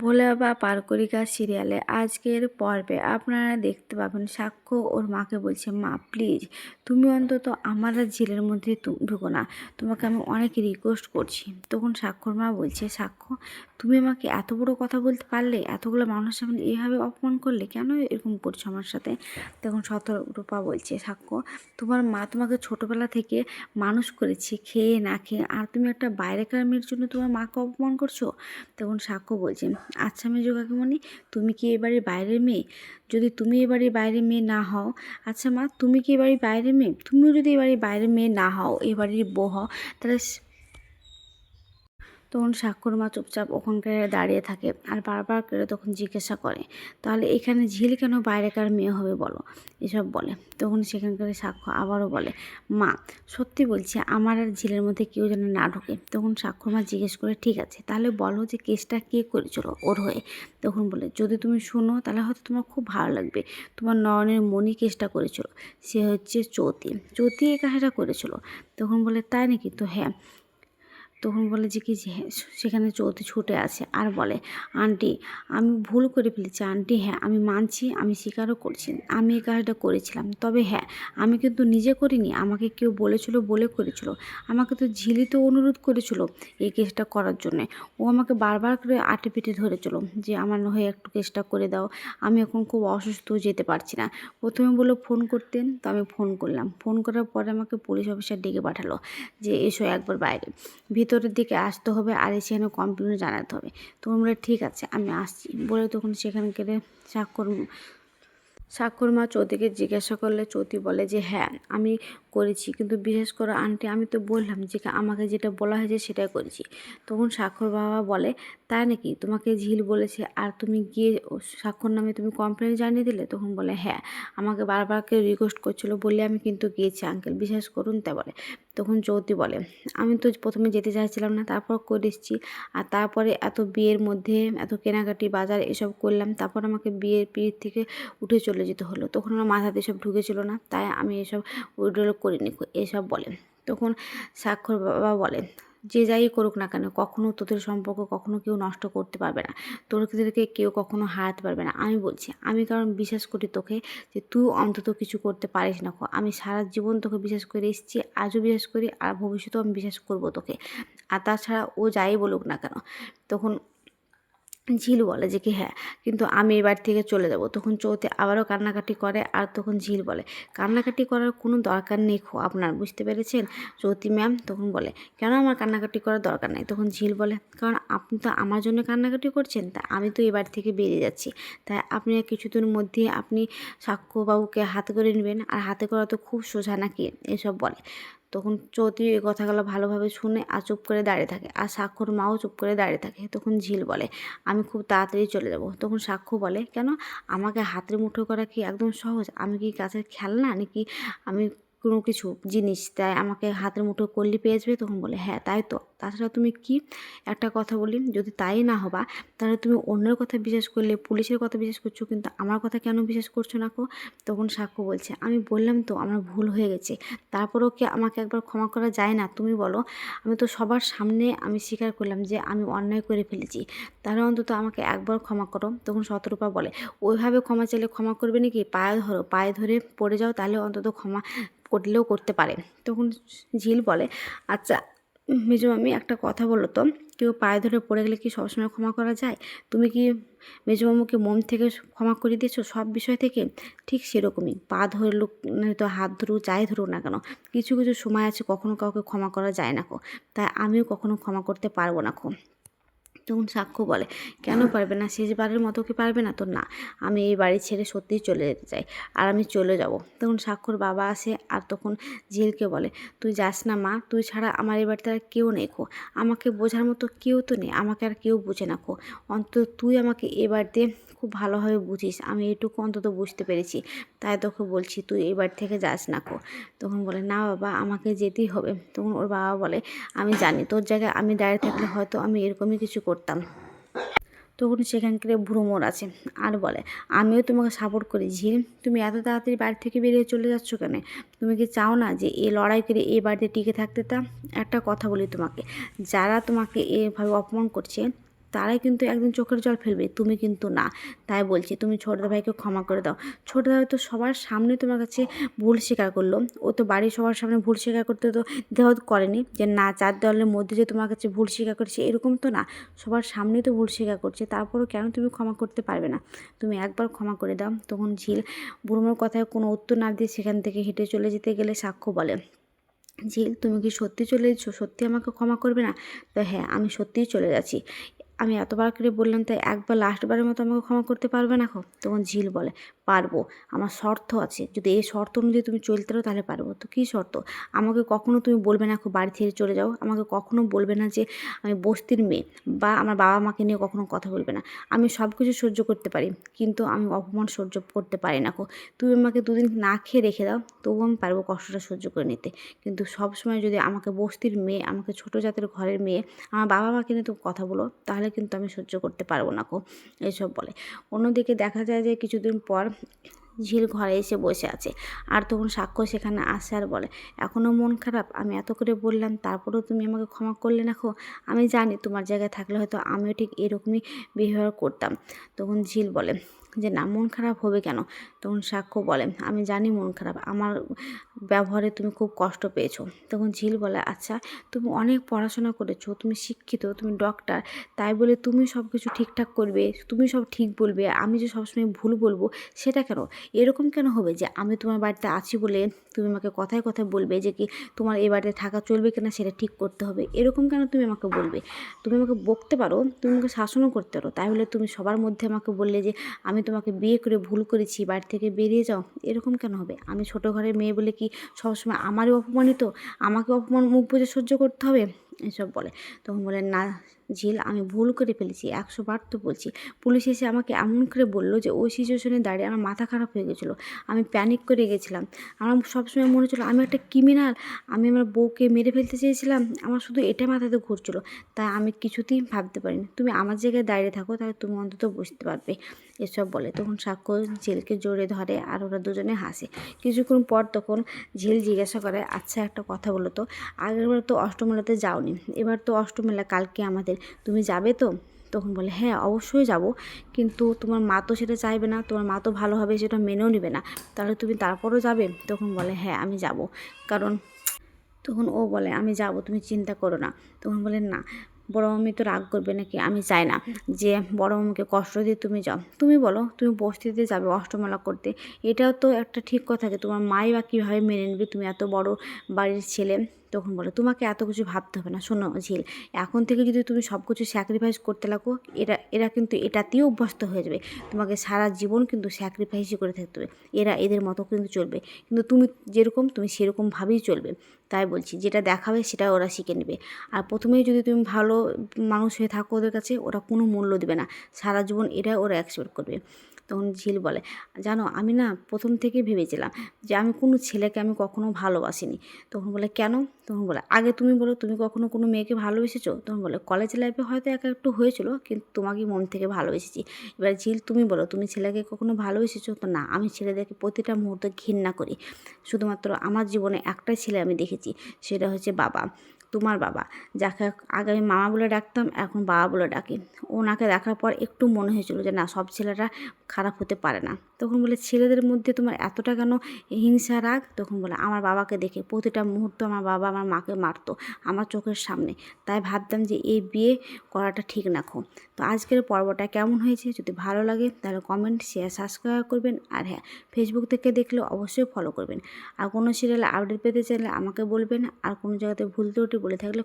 ভোলে বাবা পারকরিকা সিরিয়ালে আজকের পর্বে আপনারা দেখতে পাবেন সাক্ষ্য ওর মাকে বলছে, মা প্লিজ তুমি অন্তত আমার ঝিলের মধ্যে ঢুকো না। তোমাকে আমি অনেক রিকোয়েস্ট করছি। তখন সাক্ষর মা বলছে, সাক্ষ্য, তুমি আমাকে এত বড় কথা বলতে পারলে, এতগুলো মানুষের সামনে এইভাবে অপমান করলে কেন এরকম করছ আমার সাথে? তখন শতরূপা বলছে, সাক্ষ্য, তোমার মা তোমাকে ছোটবেলা থেকে মানুষ করেছে, খেয়ে না খেয়ে, আর তুমি একটা বাইরেকার মেয়ের জন্য তোমার মাকে অপমান করছ? তখন সাক্ষ্য বলছে আচ্ছা মেজো কাকিমণি, তুমি কি এবারে বাইরে মেয়ে? যদি তুমি এবারে বাইরে মেয়ে না হও আচ্ছা মা, তুমি কি এবারে বাইরে মেয়ে? তুমিও যদি এবারে বাইরে মেয়ে না হও এবারে বউ হও, তাহলে তখন সাক্ষর মা চুপচাপ ওখানকার দাঁড়িয়ে থাকে আর বারবার করে তখন জিজ্ঞাসা করে, তাহলে এখানে ঝিল কেন বাইরেকার মেয়ে হবে বলো? এসব বলে। তখন সেখানকার সাক্ষ্য আবারও বলে, মা, সত্যি বলছি, আমার আর ঝিলের মধ্যে কেউ যেন না ঢোকে। তখন সাক্ষর মা জিজ্ঞেস করে, ঠিক আছে, তাহলে বলো যে কেসটা কে করেছিল ওর হয়ে? তখন বলে, যদি তুমি শোনো, তাহলে হয়তো তোমার খুব ভালো লাগবে। তোমার নয়নের মনি কেসটা করেছিল, সে হচ্ছে চৌতি। চৌতি এই কাজটা করেছিল। তখন বলে, তাই নাকি? তো হ্যাঁ তখন বলে যে কি সেখানে চৌধুরী ছুটে আছে আর বলে, আন্টি, আমি ভুল করে ফেলেছি, আন্টি হ্যাঁ আমি মানছি, আমি স্বীকারও করছি, আমি এই কাজটা করেছিলাম। তবে হ্যাঁ আমি কিন্তু নিজে করিনি, আমাকে কেউ বলেছিল, বলে করেছিল। আমাকে তো ঝিলি তো অনুরোধ করেছিল এই কেসটা করার জন্যে। ও আমাকে বারবার করে আটে পিটে ধরেছিল যে, আমার হয়ে একটু কেসটা করে দাও, আমি এখন খুব অসুস্থ, যেতে পারছি না। প্রথমে বলল, ফোন করতেন? তো আমি ফোন করলাম। ফোন করার পরে আমাকে পুলিশ অফিসার ডেকে পাঠালো যে, এসো একবার বাইরে। ভিতরের দিকে আসতে হবে আর এসে কমপ্লেন জানাতে হবে। তোমরা ঠিক আছে, আমি আসছি। বলে তখন সেখানে গেলে স্বাক্ষর স্বাক্ষর মা চৌতিকে জিজ্ঞাসা করলে চৌতি বলে যে হ্যাঁ আমি করেছি। কিন্তু বিশেষ করে আন্টি, আমি তো বললাম যে, আমাকে যেটা বলা হয়েছে সেটাই করেছি। তখন স্বাক্ষর বাবা বলে, তাই নাকি? তোমাকে ঝিল বলেছে, আর তুমি গিয়ে স্বাক্ষর নামে তুমি কমপ্লেন জানিয়ে দিলে? তখন বলে হ্যাঁ আমাকে বারবার কেউ রিকোয়েস্ট করছিল বলে আমি কিন্তু গিয়েছি আঙ্কেল বিশ্বাস করুন তা বলে। তখন চৌতি বলে, আমি তো প্রথমে যেতে চাইছিলাম না, তারপর করে এসেছি। আর তারপরে এত বিয়ের মধ্যে, এত কেনাকাটি, বাজার, এসব করলাম, তারপর আমাকে বিয়ের পিড় থেকে উঠে চলে যেতে হলো। তখন আমার মাথাতে এসব ঢুকেছিল না, তাই আমি এসব উইড্রল করিনি এসব বলেন তখন স্বাক্ষর বাবা বলেন যে যাই করুক না কেন, কখনো তোদের সম্পর্ক কখনো কেউ নষ্ট করতে পারবে না। তোদেরকে কেউ কখনো হারাতে পারবে না। আমি বলছি, আমি কারণ বিশ্বাস করি তোকে যে তুই অন্তত কিছু করতে পারিস না। আমি সারা জীবন তোকে বিশ্বাস করে এসেছি, আজও বিশ্বাস করি, আর ভবিষ্যতেও আমি বিশ্বাস করব তোকে। আর তাছাড়া ও যাই বলুক না কেন। তখন ঝিল বলে যে কি হ্যাঁ কিন্তু আমি এবার থেকে চলে যাব। তখন চৌতে আবারও কান্নাকাটি করে আর তখন ঝিল বলে। কান্নাকাটি করার কোনো দরকার নেই খো আপনার, বুঝতে পেরেছেন? চৌতি ম্যাম তখন বলে, কেন আমার কান্নাকাটি করার দরকার নেই? তখন ঝিল বলে, কারণ আপনি তো আমার জন্য কান্নাকাটি করছেন, তা আমি তো এবার থেকে বেরিয়ে যাচ্ছি। তাই আপনি কিছুদিন মধ্যে আপনি সাক্ষ্যবাবুকে হাতে করে নেবেন, আর হাতে করা তো খুব সোজা নাকি? এসব বলে। তখন চৌধুরী এই কথাগুলো ভালোভাবে শুনে আর চুপ করে দাঁড়িয়ে থাকে। আর সাক্ষর মাও চুপ করে দাঁড়িয়ে থাকে। তখন ঝিল বলে, আমি খুব তাড়াতাড়ি চলে যাব। তখন সাক্ষ্য বলে, কেন? আমাকে হাতের মুঠো করা কি একদম সহজ? আমি কি কাছের খেলনা? নাকি আমি কোনো কিছু জিনিস তাই আমাকে হাতের মুঠো করলে পেয়ে যাবে, তখন বলে হ্যাঁ তাই তো। তাছাড়া তুমি কি একটা কথা বলি, যদি তাই না হবা, তাহলে তুমি অন্যের কথা বিশ্বাস করলে, পুলিশের কথা বিশ্বাস করছ, কিন্তু আমার কথা কেন বিশ্বাস করছ না কো? তখন সাক্ষ্য বলছে, আমি বললাম তো আমার ভুল হয়ে গেছে, তারপরেও কি আমাকে একবার ক্ষমা করা যায় না? তুমি বলো, আমি তো সবার সামনে আমি স্বীকার করলাম যে আমি অন্যায় করে ফেলেছি, তাহলে অন্তত আমাকে একবার ক্ষমা করো। তখন শতরূপা বলে, ওইভাবে ক্ষমা চাইলে ক্ষমা করবে নাকি? পায়ে ধরো, পায়ে ধরে পড়ে যাও, তাহলে অন্তত ক্ষমা করলেও করতে পারে। তখন ঝিল বলে আচ্ছা মেজো মামি, একটা কথা বলো তো। কেউ পায়ে ধরে পড়ে গেলে কি সবসময় ক্ষমা করা যায়? তুমি কি মেজো মামুকে মন থেকে ক্ষমা করে দিয়েছ সব বিষয় থেকে? ঠিক সেরকমই। পা ধরলুক তো হাত ধরুক, যাই ধরুক না কেন, কিছু কিছু সময় আছে কখনো কাউকে ক্ষমা করা যায় না কো। তাই আমিও কখনো ক্ষমা করতে পারব না কো। তখন সাক্ষ্য বলে। কেন পারবে না? শেষবারের মতো কি পারবে না? তো না। আমি এই বাড়ি ছেড়ে সত্যিই চলে যেতে চাই আর আমি চলে যাব। তখন সাক্ষর বাবা আসে আর তখন ঝিলকে বলে, তুই যাস না মা। তুই ছাড়া আমার এই বাড়িতে আর কেউ নেই খো। আমাকে বোঝার মতো কেউ তো নেই। আমাকে আর কেউ বুঝে না খো। অন্তত তুই আমাকে এ বাড়িতে খুব ভালোভাবে বুঝিস। আমি এটুকু অন্তত বুঝতে পেরেছি। তাই তোকে বলছি, তুই এই বাড়ি থেকে যাস না কো। তখন বলে, না বাবা, আমাকে যেতেই হবে। তখন ওর বাবা বলে, আমি জানি, তোর জায়গায় আমি দাঁড়িয়ে থাকলে হয়তো আমি এরকমই কিছু করতাম। তখন সেখানকার ভ্রমর আছে আর বলে, আমিও তোমাকে সাপোর্ট করি ঝিল তুমি এত তাড়াতাড়ি বাড়ি থেকে বেরিয়ে চলে যাচ্ছ কেন? তুমি কি চাও না যে এই লড়াই করে এই বাড়িতে টিকে থাকতে তা? একটা কথা বলি তোমাকে। যারা তোমাকে এভাবে অপমান করছে তারাই কিন্তু একদিন চোখের জল ফেলবে, তুমি কিন্তু না। তাই বলছি, তুমি ছোটো ভাইকে ক্ষমা করে দাও। ছোটো ভাই তো সবার সামনে তোমার কাছে ভুল স্বীকার করল। ও তো বাড়ির সবার সামনে ভুল স্বীকার করতে তো দেওয়া করেনি যে, না, চার দলের মধ্যে যে তোমার কাছে ভুল স্বীকার করছে, এরকম তো না। সবার সামনেই তো ভুল স্বীকার করছে, তারপরও কেন তুমি ক্ষমা করতে পারবে না? তুমি একবার ক্ষমা করে দাও। তখন ঝিল বুড়োমার কথায় কোনো উত্তর না দিয়ে সেখান থেকে হেঁটে চলে যেতে গেলে সাক্ষ্য বলে, ঝিল, তুমি কি সত্যি চলে যাচ্ছ সত্যি আমাকে ক্ষমা করবে না? তো হ্যাঁ আমি সত্যিই চলে যাচ্ছি। আমি এতবার করে বললাম, তাই একবার লাস্টবারের মতো আমাকে ক্ষমা করতে পারবে না তখন ঝিল বলে পারব। আমার শর্ত আছে। যদি এই শর্ত অনুযায়ী তুমি চলতে পারো তাহলে পারব। তো কী শর্ত? আমাকে কখনো তুমি বলবে না, খুব বাড়ি থেকে চলে যাও। আমাকে কখনো বলবে না যে, আমি বস্তির মেয়ে বা আমার বাবা মাকে নিয়ে কখনো কথা বলবে না। আমি সব কিছু সহ্য করতে পারি, কিন্তু আমি অপমান সহ্য করতে পারি না, খো। তুমি আমাকে দুদিন না খেয়ে রেখে দাও, তবুও আমি পারব কষ্টটা সহ্য করে নিতে। কিন্তু সব সময় যদি আমাকে বস্তির মেয়ে, আমাকে ছোটো জাতের ঘরের মেয়ে, আমার বাবা মাকে নিয়ে তুমি কথা বলো, তাহলে কিন্তু আমি সহ্য করতে পারব না কো এইসব বলে। অন্যদিকে দেখা যায় যে কিছুদিন পর ঝিল ঘরে এসে বসে আছে। আর তখন সাক্ষ্য সেখানে আসে আর বলে এখনও মন খারাপ? আমি এত করে বললাম, তারপরেও তুমি আমাকে ক্ষমা করলে না খো? আমি জানি তোমার জায়গায় থাকলে হয়তো আমিও ঠিক এরকমই বিহেভিয়ার করতাম। তখন ঝিল বলে যে না, মন খারাপ হবে কেন? তখন সাক্ষ্য বলে, আমি জানি মন খারাপ, আমার ব্যবহারে তুমি খুব কষ্ট পেয়েছ। তখন ঝিল বলে আচ্ছা তুমি অনেক পড়াশোনা করেছ, তুমি শিক্ষিত, তুমি ডক্টর তাই বলে তুমি সব কিছু ঠিকঠাক করবে, তুমি সব ঠিক বলবে, আমি যে সবসময় ভুল বলব, সেটা কেন? এরকম কেন হবে যে আমি তোমার বাড়িতে আছি বলে তুমি আমাকে কথায় কথায় বলবে যে কি তোমার এই বাড়িতে থাকা চলবে কিনা সেটা ঠিক করতে হবে? এরকম কেন তুমি আমাকে বলবে? তুমি আমাকে বকতে পারো, তুমি আমাকে শাসনও করতে পারো, তাই বলে তুমি সবার মধ্যে আমাকে বললে যে আমি তোমাকে বিয়ে করে ভুল করেছি, বাড়ি থেকে বেরিয়ে যাও। এরকম কেন হবে? আমি ছোটো ঘরের মেয়ে বলে কি সবসময় আমারই অপমানিত? আমাকে অপমান, মুখ বুঝে সহ্য করতে হবে? এসব বলে। তখন বলে, না ঝিল আমি ভুল করে ফেলেছি, একশো বার তো বলছি। পুলিশ এসে আমাকে এমন করে বলল যে, ওই সিচুয়েশনে দাঁড়িয়ে আমার মাথা খারাপ হয়ে গেছিল। আমি প্যানিক করে গেছিলাম। আমার সবসময় মনে হচ্ছিল, আমি একটা ক্রিমিনাল আমি আমার বউকে মেরে ফেলতে চেয়েছিলাম, আমার শুধু এটা মাথাতে ঘুরছিলো। তাই আমি কিছুতেই ভাবতে পারিনি। তুমি আমার জায়গায় দাঁড়িয়ে থাকো, তাহলে তুমি অন্তত বুঝতে পারবে। এসব বলে তখন সাক্ষ্য ঝিলকে জোরে ধরে আর ওরা দুজনে হাসে। কিছুক্ষণ পর তখন ঝিল জিজ্ঞাসা করে আচ্ছা একটা কথা বলো তো। আগেরবার তো অষ্টমেলাতে যাওনি। এবার তো অষ্টমেলা, কালকে আমাদের তুমি যাবে তো? তখন বলে হ্যাঁ অবশ্যই যাব। কিন্তু তোমার মা তো সেটা চাইবে না, তোমার মা তো ভালোভাবে সেটা মেনেও নেবে না। তাহলে তুমি তারপরও যাবে? তখন বলে হ্যাঁ আমি যাব। কারণ তখন ও বলে, আমি যাব, তুমি চিন্তা করো না। তখন বলে, না, বড় মামি তো রাগ করবে নাকি? আমি চাই না যে বড় মামিকে কষ্ট দিয়ে তুমি যাও। তুমি বলো, তুমি বস্তিতে যাবে অষ্টমালা করতে। এটাও তো একটা ঠিক কথা যে তোমার মাই বা কীভাবে মেনে নেবে? তুমি এত বড় বাড়ির ছেলে। তখন বলে, তোমাকে এত কিছু ভাবতে হবে না, শোনো ঝিল, এখন থেকে যদি তুমি সব কিছু স্যাক্রিফাইস করতে লাগো, এরা এরা কিন্তু এটাতেই অভ্যস্ত হয়ে যাবে। তোমাকে সারা জীবন কিন্তু স্যাক্রিফাইসই করে থাকতে হবে। এরা এদের মতো কিন্তু চলবে। কিন্তু তুমি যেরকম, তুমি সেরকমভাবেই চলবে। তাই বলছি, যেটা দেখাবে সেটা ওরা শিখে নেবে। আর প্রথমেই যদি তুমি ভালো মানুষ হয়ে থাকো ওদের কাছে, ওরা কোনো মূল্য দেবে না। সারা জীবন এটা ওরা অ্যাকসেপ্ট করবে। তখন ঝিল বলে। জানো, আমি না প্রথম থেকে ভেবেছিলাম যে আমি কোনো ছেলেকে আমি কখনো ভালোবাসিনি। তখন বলে, কেন? তখন বলে, আগে তুমি বলো, তুমি কখনো কোনো মেয়েকে ভালোবেসেছো? তখন বলে, কলেজ লাইফে হয়তো এক একটু হয়েছিল, কিন্তু তোমাকে মন থেকে ভালোবেসেছি। এবার ঝিল, তুমি বলো, তুমি ছেলেকে কখনো ভালোবেসেছো? তো না, আমি ছেলেদেরকে প্রতিটা মুহূর্তে ঘৃণা করি। শুধুমাত্র আমার জীবনে একটাই ছেলে আমি দেখেছি, সেটা হচ্ছে বাবা। তোমার বাবা। যাকে আগে আমি মামা বলে ডাকতাম, এখন বাবা বলে ডাকি। ওনাকে দেখার পর একটু মনে হয়েছিল যে, না, সব ছেলেরা খারাপ হতে পারে না। তখন বলে, ছেলেদের মধ্যে তোমার এতটা কেন হিংসা, রাগ? তখন বলে, আমার বাবাকে দেখে, প্রতিটা মুহূর্ত আমার বাবা আমার মাকে মারতো, আমার চোখের সামনে। তাই ভাবতাম যে এই বিয়ে করাটা ঠিক না খো তো আজকের পর্বটা কেমন হয়েছে? যদি ভালো লাগে, তাহলে কমেন্ট শেয়ার সাবস্ক্রাইব করবেন। আর হ্যাঁ ফেসবুক থেকে দেখলে অবশ্যই ফলো করবেন। আর কোনো সিরিয়াল আপডেট পেতে চাইলে আমাকে বলবেন। আর কোনো জায়গাতে ভুল ত্রুটি বলে থাকলে